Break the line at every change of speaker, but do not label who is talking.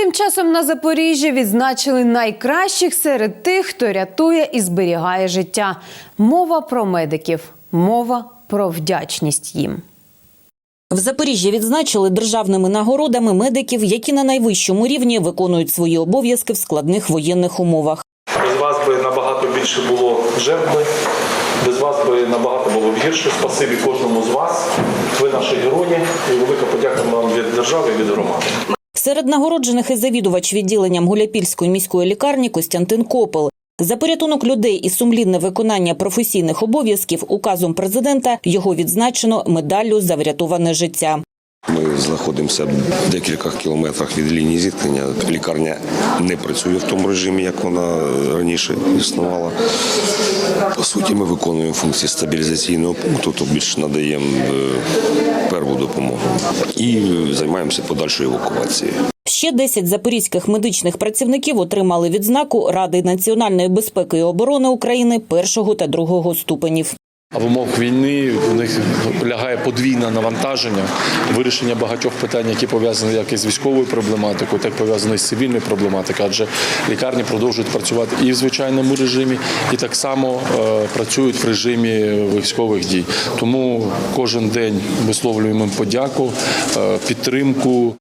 Тим часом на Запоріжжі відзначили найкращих серед тих, хто рятує і зберігає життя. Мова про медиків, мова про вдячність їм.
В Запоріжжі відзначили державними нагородами медиків, які на найвищому рівні виконують свої обов'язки в складних воєнних умовах.
Без вас би набагато більше було жертв, би, без вас би набагато було б гірше. Спасибі кожному з вас. Ви наші герої і велика подяка вам від держави і від громади.
Серед нагороджених і завідувач відділенням Гуляпільської міської лікарні Костянтин Копел. За порятунок людей і сумлінне виконання професійних обов'язків указом президента його відзначено медаллю за врятоване життя.
Ми знаходимося в декількох кілометрах від лінії зіткнення. Лікарня не працює в тому режимі, як вона раніше існувала. По суті, ми виконуємо функції стабілізаційного пункту, то більше надаємо е, перву допомогу і займаємося подальшою евакуацією.
Ще 10 запорізьких медичних працівників отримали відзнаку Ради національної безпеки і оборони України першого та другого ступенів.
А в умовах війни у них лягає подвійне навантаження, вирішення багатьох питань, які пов'язані як із військовою проблематикою, так пов'язані з цивільною проблематикою. Адже лікарні продовжують працювати і в звичайному режимі, і так само е, працюють в режимі військових дій. Тому кожен день висловлюємо їм подяку, е, підтримку.